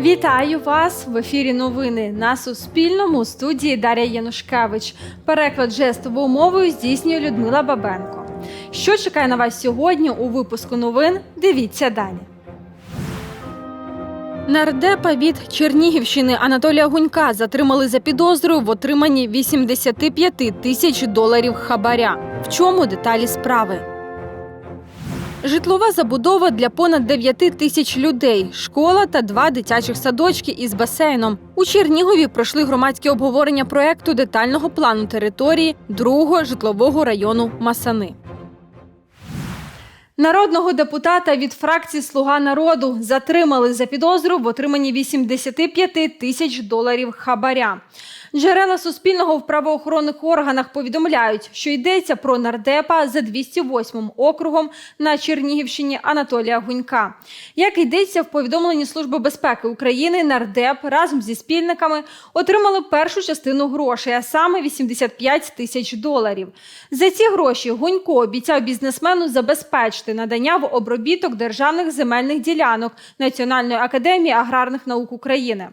Вітаю вас в ефірі. Новини на Суспільному студії Дар'я Янушкевич. Переклад жестовою мовою здійснює Людмила Бабенко. Що чекає на вас сьогодні у випуску новин? Дивіться далі. Нардепа від Чернігівщини Анатолія Гунька затримали за підозрою в отриманні 85 тисяч доларів хабаря. В чому деталі справи? Житлова забудова для понад 9 тисяч людей, школа та два дитячих садочки із басейном. У Чернігові пройшли громадські обговорення проекту детального плану території другого житлового району Масани. Народного депутата від фракції Слуга народу затримали за підозру в отриманні 85 тисяч доларів хабаря. Джерела Суспільного в правоохоронних органах повідомляють, що йдеться про нардепа за 208 округом на Чернігівщині Анатолія Гунька. Як йдеться в повідомленні Служби безпеки України, нардеп разом зі спільниками отримали першу частину грошей, а саме 85 тисяч доларів. За ці гроші Гунько обіцяв бізнесмену забезпечити надання в обробіток державних земельних ділянок Національної академії аграрних наук України.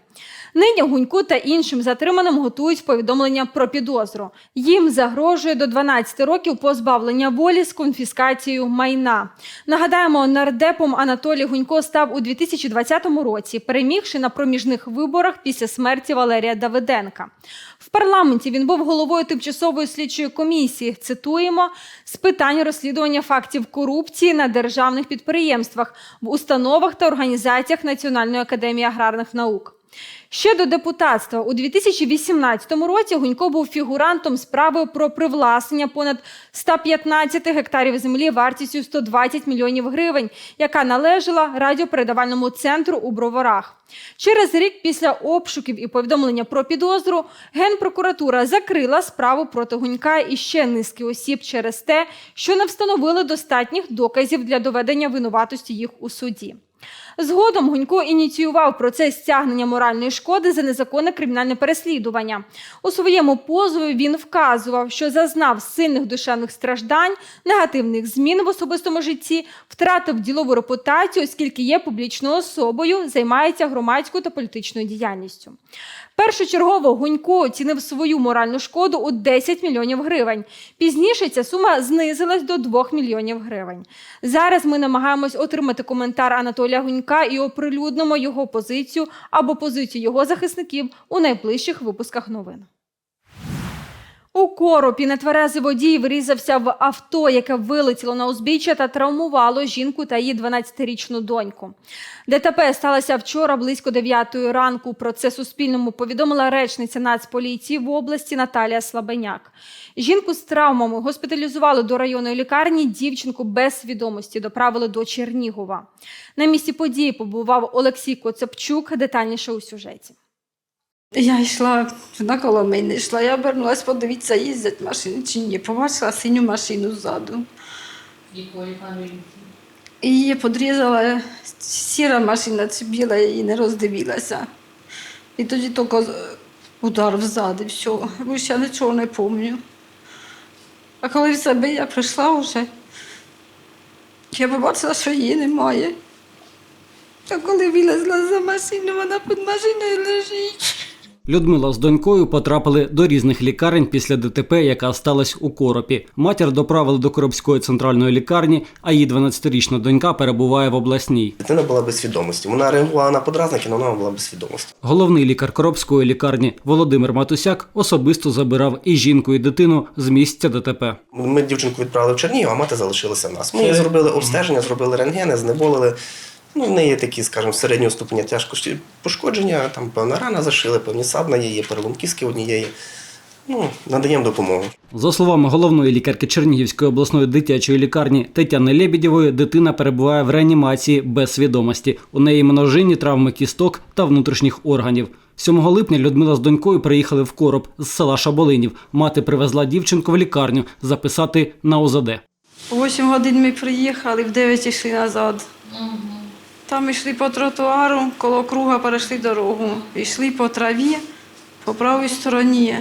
Нині Гуньку та іншим затриманим готують повідомлення про підозру. Їм загрожує до 12 років позбавлення волі з конфіскацією майна. Нагадаємо, нардепом Анатолій Гунько став у 2020 році, перемігши на проміжних виборах після смерті Валерія Давиденка. В парламенті він був головою тимчасової слідчої комісії. Цитуємо з питань розслідування фактів корупції на державних підприємствах в установах та організаціях Національної академії аграрних наук. Ще до депутатства у 2018 році Гунько був фігурантом справи про привласнення понад 115 гектарів землі вартістю 120 мільйонів гривень, яка належала радіопередавальному центру у Броварах. Через рік після обшуків і повідомлення про підозру Генпрокуратура закрила справу проти Гунька і ще низки осіб через те, що не встановили достатніх доказів для доведення винуватості їх у суді. Згодом Гунько ініціював процес стягнення моральної шкоди за незаконне кримінальне переслідування. У своєму позові він вказував, що зазнав сильних душевних страждань, негативних змін в особистому житті, втратив ділову репутацію, оскільки є публічною особою, займається громадською та політичною діяльністю. Першочергово Гунько оцінив свою моральну шкоду у 10 мільйонів гривень. Пізніше ця сума знизилась до 2 мільйонів гривень. Зараз ми намагаємось отримати коментар Анатолія Гунька і оприлюднимо його позицію або позицію його захисників у найближчих випусках новин. У коропі нетверезий водій врізався в авто, яке вилетіло на узбіччя та травмувало жінку та її 12-річну доньку. ДТП сталося вчора близько 9 ранку. Про це Суспільному повідомила речниця Нацполіції в області Наталія Слабеняк. Жінку з травмами госпіталізували до районної лікарні. Дівчинку без свідомості доправили до Чернігова. На місці події побував Олексій Коцепчук. Детальніше у сюжеті. Я йшла на коло мене йшла, я обернулась, подивіться, їздять машини чи ні. Побачила синю машину ззаду. І її подрізала сіра машина, чи біла, я її не роздивилася. І тоді тільки удар взади, все. Більше я нічого не пам'ятаю. А коли в себе я прийшла вже, я побачила, що її немає. А коли вилазила за машину, вона під машиною лежить. Людмила з донькою потрапили до різних лікарень після ДТП, яка сталася у коропі. Матір доправили до Коробської центральної лікарні, а її 12-річна донька перебуває в обласній. Дитина була без свідомості. Вона реагувала на подразники, але вона була без свідомості. Головний лікар Коробської лікарні Володимир Матусяк особисто забирав і жінку, і дитину з місця ДТП. Ми дівчинку відправили в Чернігів, а мати залишилася в нас. Ми зробили обстеження, зробили рентгени, знеболили. Ну, в неї такі, скажімо, середнього ступеня тяжкості пошкодження, там певна рана зашили, певні садна є, є перелом кістки однієї. Ну, надаємо допомогу. За словами головної лікарки Чернігівської обласної дитячої лікарні Тетяни Лебідєвої, дитина перебуває в реанімації без свідомості. У неї множинні травми кісток та внутрішніх органів. 7 липня Людмила з донькою приїхали в короб з села Шаболинів. Мати привезла дівчинку в лікарню записати на ОЗД. У 8 годин ми приїхали, в 9 йшли назад. Там йшли по тротуару, коло круга перейшли дорогу. Йшли по траві, по правій стороні.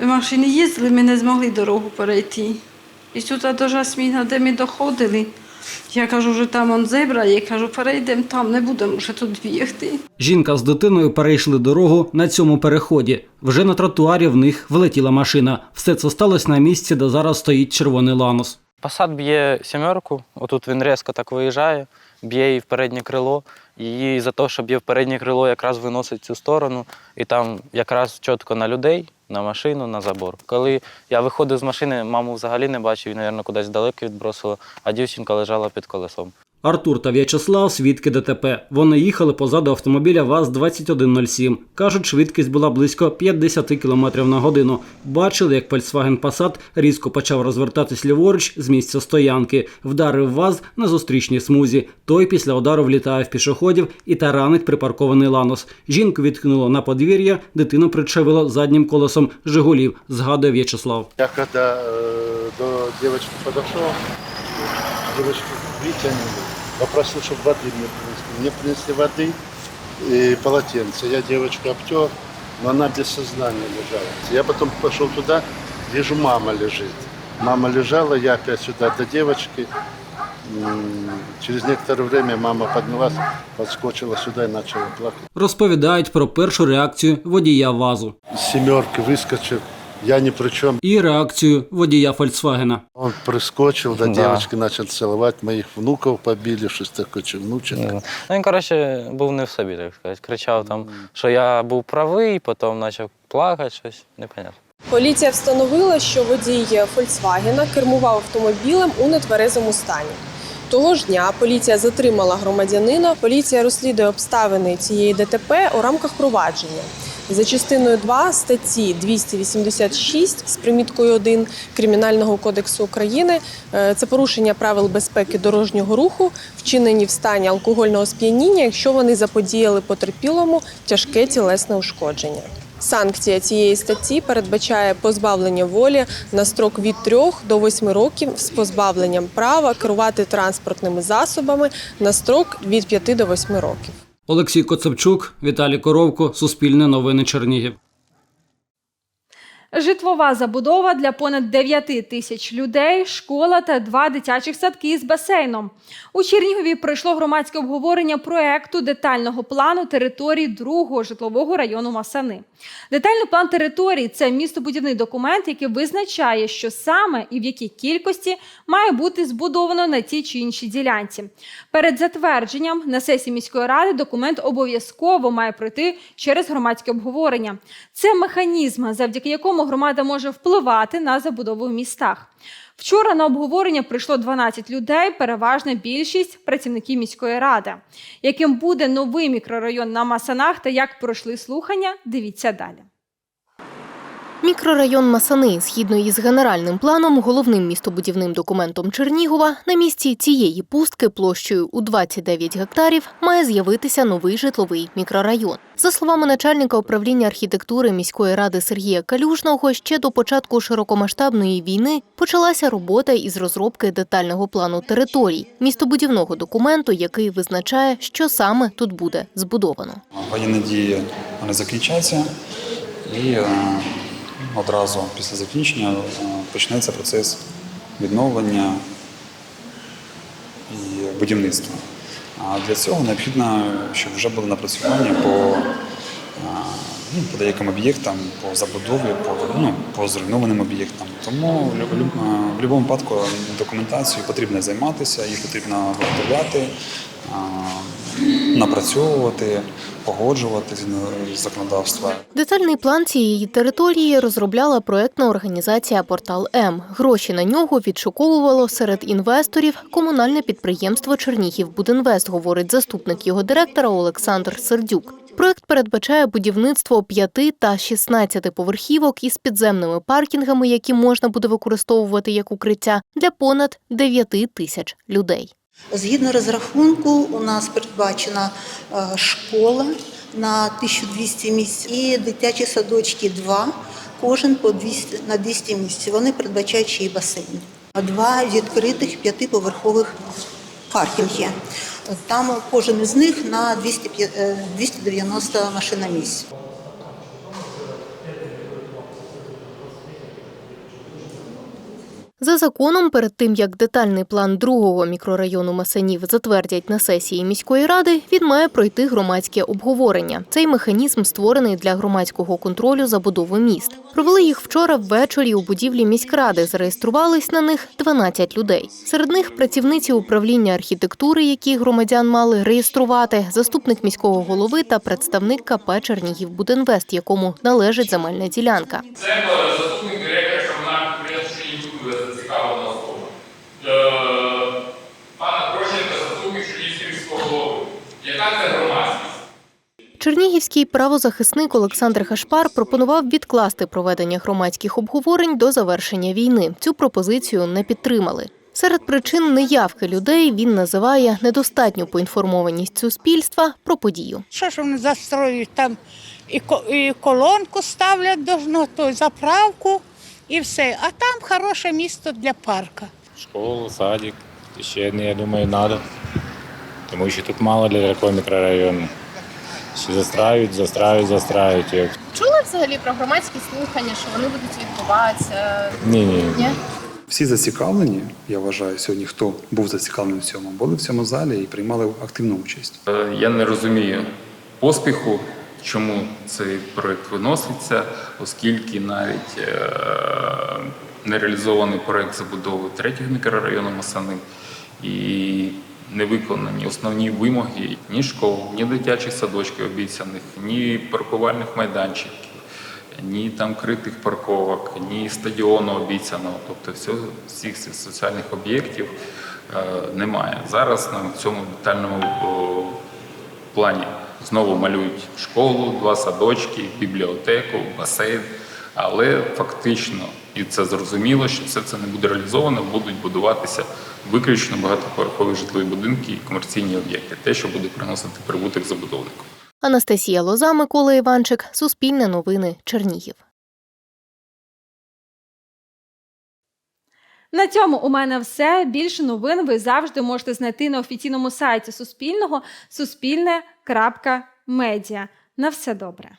Машини їздили, ми не змогли дорогу перейти. І тут до Жасміна, де ми доходили, Я кажу, вже там он зебра, я кажу, перейдемо там, не будемо вже тут бігти. Жінка з дитиною перейшли дорогу на цьому переході. Вже на тротуарі в них влетіла машина. Все це сталося на місці, де зараз стоїть червоний ланос. Посад б'є сімерку, отут він різко так виїжджає, б'є її в переднє крило. І за те, що б'є в переднє крило, якраз виносить цю сторону, і там якраз чітко на людей, на машину, на забор. Коли я виходив з машини, маму взагалі не бачив, її, мабуть, кудись далеко відбросило, а дівчинка лежала під колесом. Артур та В'ячеслав свідки ДТП. Вони їхали позаду автомобіля ВАЗ-2107. Кажуть, швидкість була близько 50 км на годину. Бачили, як Volkswagen Passat різко почав розвертатись ліворуч з місця стоянки. Вдарив ВАЗ на зустрічній смузі. Той після удару влітає в пішоходів і таранить припаркований ланос. Жінку відкинуло на подвір'я, дитину причавило заднім колесом Жигулів, згадує В'ячеслав. Я когда э, до девочки подошел, девочку вытянули, попросил, чтобы воды мне принесли. Мне принесли воды и полотенце. Я девочку обтер, но она без сознания лежала. Я потом пошел туда, вижу, мама лежит. Мама лежала, я опять сюда до девочки. М, Через некоторое время мама поднялась, подскочила сюда и начала плакать. Розповідають про першу реакцію водія ВАЗу С семерки выскочил, я ни при чем. і реакцію водія Фольксвагена. Он прискочил, до Да. девочки начал целовать, моих внуков побили, что такое, че, внучек. Ну, він, коротше, був не в собі, так сказати. Кричав там, що я був правий, потім почав плакати, щось непонятно. Поліція встановила, що водій Фольксвагена кермував автомобілем у нетверезому стані. Того ж дня поліція затримала громадянина. Поліція розслідує обставини цієї ДТП у рамках провадження. За частиною 2 статті 286 з приміткою 1 Кримінального кодексу України е, це порушення правил безпеки дорожнього руху, вчинені в стані алкогольного сп'яніння, якщо вони заподіяли потерпілому тяжке тілесне ушкодження. Санкція цієї статті передбачає позбавлення волі на строк від 3 до 8 років з позбавленням права керувати транспортними засобами на строк від 5 до 8 років. Олексій Коцепчук, Віталій Коровко, Суспільне новини Чернігів. Житлова забудова для понад 9 тисяч людей, школа та два дитячих садки з басейном. У Чернігові пройшло громадське обговорення проекту детального плану території другого житлового району Масани. Детальний план території це містобудівний документ, який визначає, що саме і в якій кількості має бути збудовано на тій чи іншій ділянці. Перед затвердженням на сесії міської ради документ обов'язково має пройти через громадське обговорення. Це механізм, завдяки якому громада може впливати на забудову в містах. Вчора на обговорення прийшло 12 людей, переважна більшість працівників міської ради. Яким буде новий мікрорайон на Масанах та як пройшли слухання, дивіться далі. Мікрорайон Масани, згідно із генеральним планом, головним містобудівним документом Чернігова, на місці цієї пустки площею у 29 гектарів має з'явитися новий житловий мікрорайон. За словами начальника управління архітектури міської ради Сергія Калюжного, ще до початку широкомасштабної війни почалася робота із розробки детального плану територій, містобудівного документу, який визначає, що саме тут буде збудовано. Воєнні дії вони закінчаться і е, одразу після закінчення е, почнеться процес відновлення і будівництва. А для цього необхідно, щоб вже були напрацювання по, е, ну, по деяким об'єктам, по забудові, по, ну, по зруйнованим об'єктам. Тому в е, будь-якому випадку документацією потрібно займатися, їх потрібно виготовляти, е, напрацьовувати, погоджувати з законодавства. Детальний план цієї території розробляла проектна організація Портал М. Гроші на нього відшуковувало серед інвесторів комунальне підприємство Чернігівбудинвест, говорить заступник його директора Олександр Сердюк. Проект передбачає будівництво 5 та 16 поверхівок із підземними паркінгами, які можна буде використовувати як укриття для понад 9 тисяч людей. Згідно розрахунку, у нас передбачена е, школа на 1200 місць і дитячі садочки два, кожен по 200, на 200 місць. Вони передбачають ще й басейн. Два відкритих п'ятиповерхових паркінги. Там кожен із них на 200, е, 290 машиномісць. За законом, перед тим як детальний план другого мікрорайону Масанів затвердять на сесії міської ради, він має пройти громадське обговорення. Цей механізм створений для громадського контролю забудови міст. Провели їх вчора ввечері у будівлі міськради. Зареєструвались на них 12 людей. Серед них працівниці управління архітектури, які громадян мали реєструвати, заступник міського голови та представник КП Чернігівбудинвест, якому належить земельна ділянка. Це заступник директора Пана Прощенка, заступник Чернігівського голови. Яка це громадськість? Чернігівський правозахисник Олександр Хашпар пропонував відкласти проведення громадських обговорень до завершення війни. Цю пропозицію не підтримали. Серед причин неявки людей він називає недостатню поінформованість суспільства про подію. Що ж вони застроюють там і, колонку ставлять должно, то заправку і все. А там хороше місто для парка. Школу, садик. Ще одне, я думаю, треба. Тому що тут мало для такого мікрорайону. Ще застраюють, застраюють, застраюють. Чули взагалі про громадські слухання, що вони будуть відбуватися? Ні, ні. Ні? Всі зацікавлені, я вважаю, сьогодні хто був зацікавлений в цьому, були в цьому залі і приймали активну участь. Е, Я не розумію поспіху, чому цей проект виноситься, оскільки навіть е, не реалізований проект забудови третього мікрорайону Масани і не виконані основні вимоги ні школ, ні дитячих садочків обіцяних, ні паркувальних майданчиків. Ні там критих парковок, ні стадіону обіцяного, тобто всіх цих соціальних об'єктів е, немає. Зараз на цьому детальному плані знову малюють школу, два садочки, бібліотеку, басейн. Але фактично, і це зрозуміло, що все це не буде реалізовано, будуть будуватися виключно багатоповерхові житлові будинки і комерційні об'єкти, те, що буде приносити прибуток забудовнику. Анастасія Лоза, Микола Іванчик, Суспільне новини, Чернігів. На цьому у мене все. Більше новин ви завжди можете знайти на офіційному сайті Суспільного суспільне.медіа. На все добре.